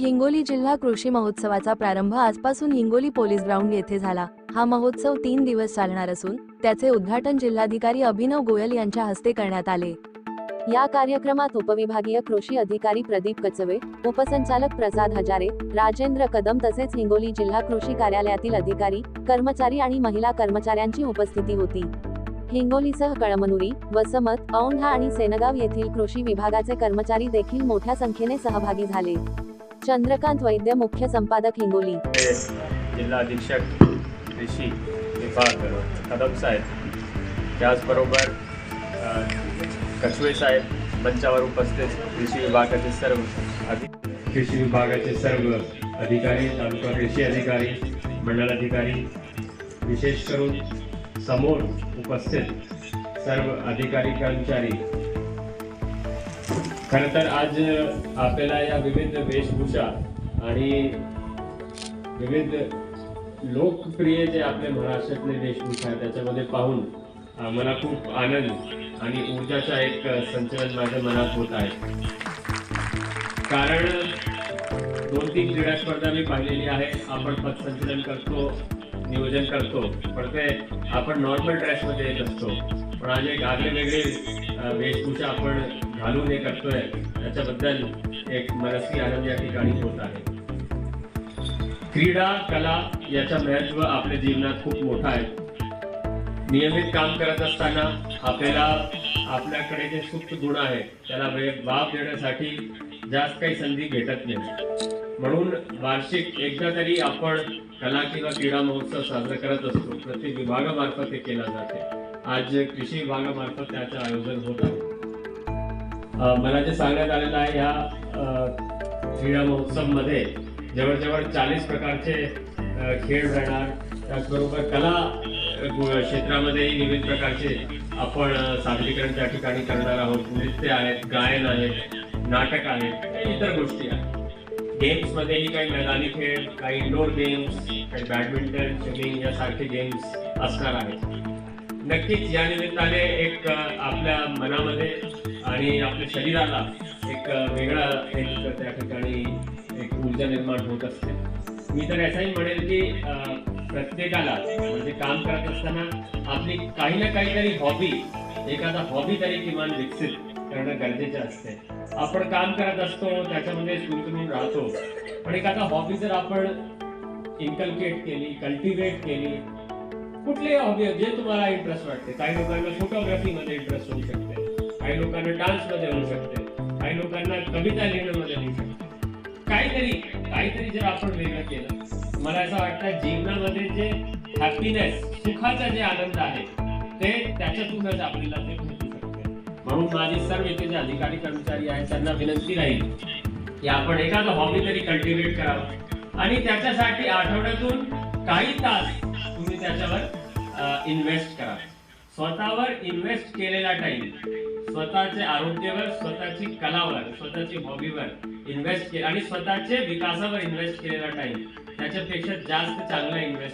हिंगोली जिल्हा कृषी महोत्सवाचा प्रारंभ आजपासून हिंगोली पोलीस ग्राउंड येथे झाला. हा महोत्सव तीन दिवस चालणार असून त्याचे उद्घाटन जिल्हाधिकारी अभिनव गोयल यांच्या हस्ते करण्यात आले. या कार्यक्रमात उपविभागीय कृषी अधिकारी प्रदीप कचवे उपसंचालक प्रसाद हजारे राजेंद्र कदम तसेच हिंगोली जिल्हा कृषी कार्यालयातील अधिकारी कर्मचारी आणि महिला कर्मचाऱ्यांची उपस्थिती होती. हिंगोलीसह कळमनुरी वसमत औंढा आणि सेनगाव येथील कृषी विभागाचे कर्मचारी देखील मोठ्या संख्येने सहभागी झाले. चंद्रकांत वैद्य मुख्य संपादक हिंगोली. जिल्हा अधीक्षक कृषी विभाग कदम साहेब. त्याचबरोबर कछवे साहेब मंचावर उपस्थित कृषी विभागाचे सर्व अधि कृषी विभागाचे सर्व अधिकारी तालुका कृषी अधिकारी मंडल अधिकारी विशेष करून समोर उपस्थित सर्व अधिकारी कर्मचारी खरं तर आज आपल्याला या विविध वेशभूषा आणि विविध लोकप्रिय जे आपले महाराष्ट्रातले वेशभूषा आहे त्याच्यामध्ये पाहून मला खूप आनंद आणि ऊर्जाचा एक संचलन माझ्या मनात होत आहे. कारण दोन तीन क्रीडा स्पर्धा मी पाहिलेली आहे आपण पथसंचलन करतो नियोजन करतो पण ते आपण नॉर्मल ड्रेसमध्ये येत असतो. पण आज एक वेगळे वेशभूषा आपण घालून हे करतोय त्याच्याबद्दल एक मनस्वी आनंद या ठिकाणी होत आहे. क्रीडा कला याचं महत्त्व आपल्या जीवनात खूप मोठं आहे. नियमित काम करत असताना आपल्याला आपल्याकडे जे सुप्त गुण आहेत त्याला वे- वाव देण्यासाठी जास्त काही संधी भेटत नाही. म्हणून वार्षिक एकदा तरी आपण कला किंवा क्रीडा महोत्सव साजरा करत असतो. प्रत्येक विभागामार्फत हे केला जाते. आज कृषी विभागामार्फत त्याचं आयोजन होत आहे. मला जे सांगण्यात आलेलं आहे ह्या क्रीडा महोत्सवमध्ये जवळजवळ चाळीस प्रकारचे खेळ राहणार. त्याचबरोबर कला क्षेत्रामध्येही विविध प्रकारचे आपण सादरीकरण त्या ठिकाणी करणार आहोत. नृत्य आहेत गायन आहे नाटक आहेत काही इतर गोष्टी आहेत. गेम्समध्येही काही मैदानी खेळ काही इंडोर गेम्स काही बॅडमिंटन स्विमिंग यासारखे गेम्स असणार आहेत. नक्कीच या निमित्ताने एक आपल्या मनामध्ये आणि आपल्या शरीराला एक वेगळा एक त्या ठिकाणी एक ऊर्जा निर्माण होत असते. मी तर याचाही म्हणेल की प्रत्येकाला म्हणजे काम करत असताना आपली काही ना काहीतरी हॉबी एखादा हॉबी तरी किमान विकसित करणं गरजेचं असते. आपण काम करत असतो त्याच्यामध्ये गुंतवून राहतो. पण एखादा हॉबी जर आपण इन्कल्केट केली कल्टिवेट केली कुठले हॉबी जे तुम्हाला इंटरेस्ट वाटते. काही लोकांना फोटोग्राफीमध्ये इंटरेस्ट होऊ शकते. काही लोकांना डान्समध्ये होऊ शकते. काही लोकांना कविता लिहिण्यामध्ये होऊ शकते. काहीतरी काहीतरी जर आपण वेगळं केलं मला असं वाटतं जीवनामध्ये जे हॅपीनेस सुखाचा जे आनंद आहे ते त्याच्यातूनच आपल्याला ते भेटू शकते. म्हणून माझे सर्व इथे जे अधिकारी कर्मचारी आहेत त्यांना विनंती राहील की आपण एखादा हॉबी तरी कल्टिवेट करावं. आणि त्याच्यासाठी आठवड्यातून काही तास तुम्ही त्याच्यावर इन्व्हेस्ट करा. स्वतःवर इन्व्हेस्ट केलेला टाइम स्वतःचे आरोग्यावर स्वतःची कलावर स्वतःची हॉबीवर इन्व्हेस्ट केला आणि स्वतःचे विकासावर इन्व्हेस्ट केलेला टाइम त्याच्यापेक्षा जास्त चांगला इन्व्हेस्ट